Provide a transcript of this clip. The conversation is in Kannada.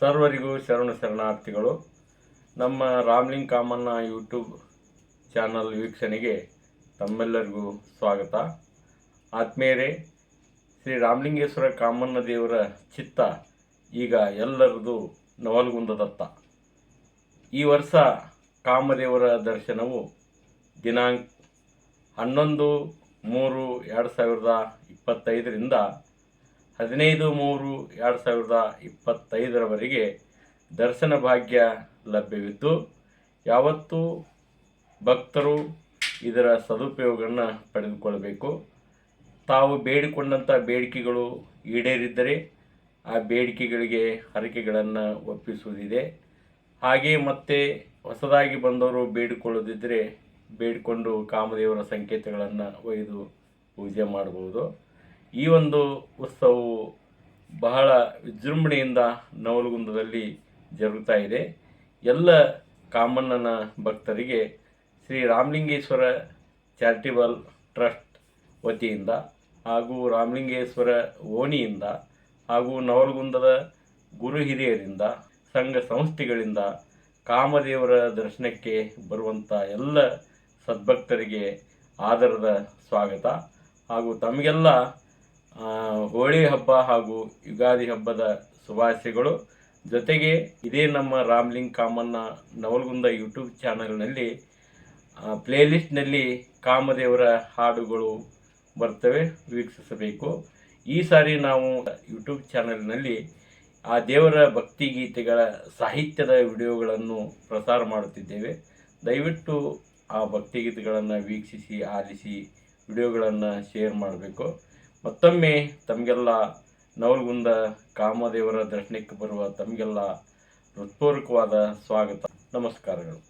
ಸರ್ವರಿಗೂ ಶರಣ ಶರಣಾರ್ಥಿಗಳು. ನಮ್ಮ ರಾಮ್ಲಿಂಗ್ ಕಾಮನ್ನ ಯೂಟ್ಯೂಬ್ ಚಾನಲ್ ವೀಕ್ಷಣೆಗೆ ತಮ್ಮೆಲ್ಲರಿಗೂ ಸ್ವಾಗತ. ಆತ್ಮೇರೆ ಶ್ರೀ ರಾಮಲಿಂಗೇಶ್ವರ ಕಾಮಣ್ಣ ದೇವರ ಚಿತ್ತ ಈಗ ಎಲ್ಲರದು ನವಲ್ಗುಂದದತ್ತ ಈ ವರ್ಷ ಕಾಮದೇವರ ದರ್ಶನವು ದಿನಾಂಕ ಹನ್ನೊಂದು ಮೂರು ಎರಡು ಸಾವಿರದ ಇಪ್ಪತ್ತೈದರಿಂದ ಹದಿನೈದು ಮೂರು ಎರಡು ಸಾವಿರದ ಇಪ್ಪತ್ತೈದರವರೆಗೆ ದರ್ಶನ ಭಾಗ್ಯ ಲಭ್ಯವಿದ್ದು, ಯಾವತ್ತೂ ಭಕ್ತರು ಇದರ ಸದುಪಯೋಗವನ್ನು ಪಡೆದುಕೊಳ್ಳಬೇಕು. ತಾವು ಬೇಡಿಕೊಂಡಂಥ ಬೇಡಿಕೆಗಳು ಈಡೇರಿದ್ದರೆ ಆ ಬೇಡಿಕೆಗಳಿಗೆ ಹರಕೆಗಳನ್ನು ಒಪ್ಪಿಸುವುದಿದೆ. ಹಾಗೆ ಮತ್ತೆ ಹೊಸದಾಗಿ ಬಂದವರು ಬೇಡಿಕೊಳ್ಳದಿದ್ದರೆ ಬೇಡಿಕೊಂಡು ಕಾಮದೇವರ ಸಂಕೇತಗಳನ್ನು ಒಯ್ದು ಪೂಜೆ ಮಾಡಬಹುದು. ಈ ಒಂದು ಉತ್ಸವವು ಬಹಳ ವಿಜೃಂಭಣೆಯಿಂದ ನವಲಗುಂದದಲ್ಲಿ ಜರುಗುತ್ತಾ ಇದೆ. ಎಲ್ಲ ಕಾಮಣ್ಣನ ಭಕ್ತರಿಗೆ ಶ್ರೀ ರಾಮಲಿಂಗೇಶ್ವರ ಚಾರಿಟೇಬಲ್ ಟ್ರಸ್ಟ್ ವತಿಯಿಂದ ಹಾಗೂ ರಾಮಲಿಂಗೇಶ್ವರ ಓಣಿಯಿಂದ ಹಾಗೂ ನವಲಗುಂದದ ಗುರು ಹಿರಿಯರಿಂದ, ಸಂಘ ಸಂಸ್ಥೆಗಳಿಂದ ಕಾಮದೇವರ ದರ್ಶನಕ್ಕೆ ಬರುವಂಥ ಎಲ್ಲ ಸದ್ಭಕ್ತರಿಗೆ ಆದರದ ಸ್ವಾಗತ ಹಾಗೂ ತಮಗೆಲ್ಲ ಹೋಳಿ ಹಬ್ಬ ಹಾಗೂ ಯುಗಾದಿ ಹಬ್ಬದ ಶುಭಾಶಯಗಳು. ಜೊತೆಗೆ ಇದೇ ನಮ್ಮ ರಾಮ್ಲಿಂಗ್ ಕಾಮನ್ನ ನವಲ್ಗುಂದ ಯೂಟ್ಯೂಬ್ ಚಾನಲ್ನಲ್ಲಿ ಪ್ಲೇಲಿಸ್ಟ್ನಲ್ಲಿ ಕಾಮದೇವರ ಹಾಡುಗಳು ಬರ್ತವೆ, ವೀಕ್ಷಿಸಬೇಕು. ಈ ಸಾರಿ ನಾವು ಯೂಟ್ಯೂಬ್ ಚಾನಲ್ನಲ್ಲಿ ಆ ದೇವರ ಭಕ್ತಿ ಗೀತೆಗಳ ಸಾಹಿತ್ಯದ ವಿಡಿಯೋಗಳನ್ನು ಪ್ರಸಾರ ಮಾಡುತ್ತಿದ್ದೇವೆ. ದಯವಿಟ್ಟು ಆ ಭಕ್ತಿಗೀತೆಗಳನ್ನು ವೀಕ್ಷಿಸಿ, ಆಲಿಸಿ, ವಿಡಿಯೋಗಳನ್ನು ಶೇರ್ ಮಾಡಬೇಕು. ಮತ್ತೊಮ್ಮೆ ತಮಗೆಲ್ಲ ನವಲಗುಂದ ಕಾಮದೇವರ ದರ್ಶನಕ್ಕೆ ಬರುವ ತಮಗೆಲ್ಲ ಹೃತ್ಪೂರ್ವಕವಾದ ಸ್ವಾಗತ. ನಮಸ್ಕಾರಗಳು.